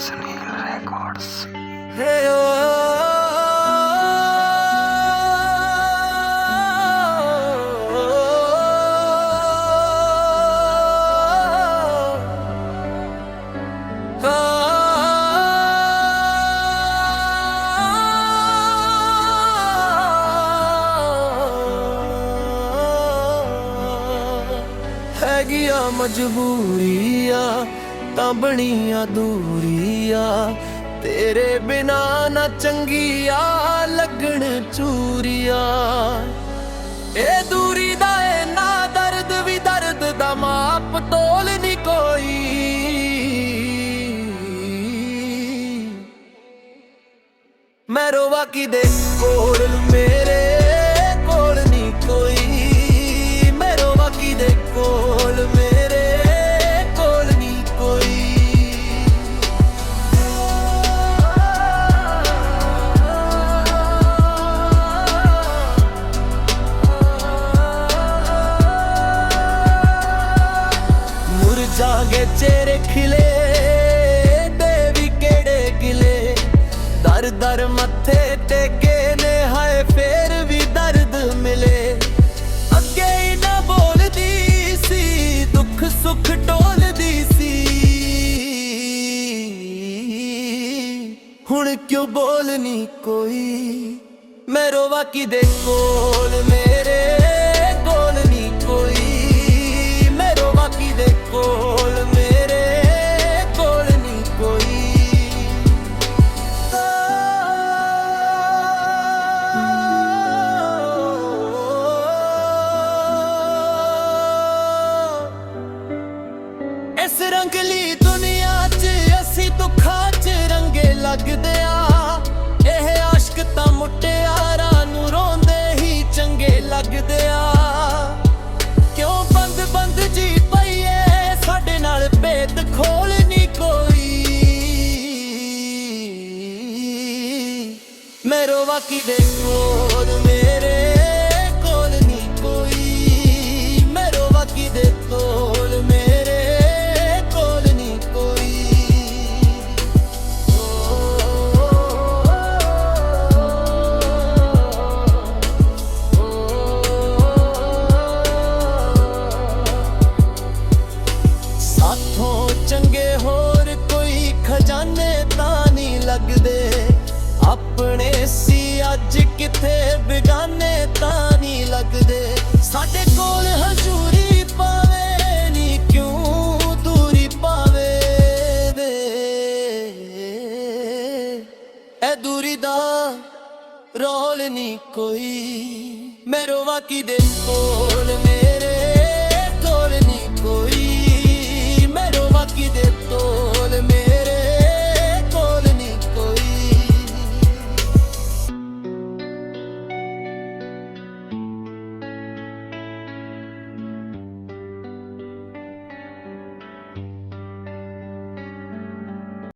Sunil records گیا مجبوری ਤਾਂ ਬਣੀਆਂ ਦੂਰੀਆਂ। ਤੇਰੇ ਬਿਨਾ ਨਾ ਚੰਗੀਆਂ ਲੱਗਣ ਚੂਰੀਆਂ। ਇਹ ਦੂਰੀ ਦਾ ਏ ਨਾ ਦਰਦ ਵੀ ਦਰਦ ਦਾ ਮਾਪ ਤੋਲ ਨਹੀਂ ਕੋਈ। ਮੈਂ ਰੋਵਾ ਕੀ ਦੇ ਕੋਲ ਮੇਰੇ ਚਿਹਰੇ ਖਿਲੇ ਦੇ ਵੀ ਕਿਹੜੇ ਗਿਲੇ? ਦਰ ਦਰ ਮੱਥੇ ਟੇਕੇ ਨੇ, ਹਾਏ ਫੇਰ ਵੀ ਦਰਦ ਮਿਲੇ। ਅੱਗੇ ਹੀ ਨਾ ਬੋਲਦੀ ਸੀ, ਦੁੱਖ ਸੁੱਖ ਟੋਲਦੀ ਸੀ। ਹੁਣ ਕਿਉਂ ਬੋਲਨੀ ਕੋਈ? ਮੈਂ ਰੋਵਾ ਕੀ ਦੇ ਕੋਲ? ਮੇਰੇ ਇਸ ਦੁਨੀਆ 'ਚ ਅਸੀਂ ਦੁੱਖਾਂ 'ਚ ਰੰਗੇ ਲੱਗਦੇ ਆ। ਇਹ ਆਸ਼ਕ ਤਾਂ ਮੁਟਿਆਰਾਂ ਨੂੰ ਰੋਂਦੇ ਹੀ ਚੰਗੇ ਲੱਗਦੇ ਆ। ਕਿਉਂ ਬੰਦ ਬੰਦ ਜੀ ਪਈਏ, ਸਾਡੇ ਨਾਲ ਭੇਦ ਖੋਲ ਨਹੀਂ ਕੋਈ। ਮੈਂ ਵਾਕੀ ਦੇ ਕੋਲ ਆਪਣੇ ਸੀ, ਅੱਜ ਕਿਥੇ ਬਿਗਾਨੇ ਤਾਂ ਨਹੀਂ ਲੱਗਦੇ। ਸਾਡੇ ਕੋਲ ਹਜ਼ੂਰੀ ਪਾਵੇ ਨਹੀਂ, ਕਿਉਂ ਦੂਰੀ ਪਾਵੇ ਵੇ ਇਹ ਦੂਰੀ ਦਾ ਰੋਲ ਨਹੀਂ ਕੋਈ। ਮੈਂ ਰੋਵਾ ਕੀ ਦੇ ਕੋਲ ਮੇਰੇ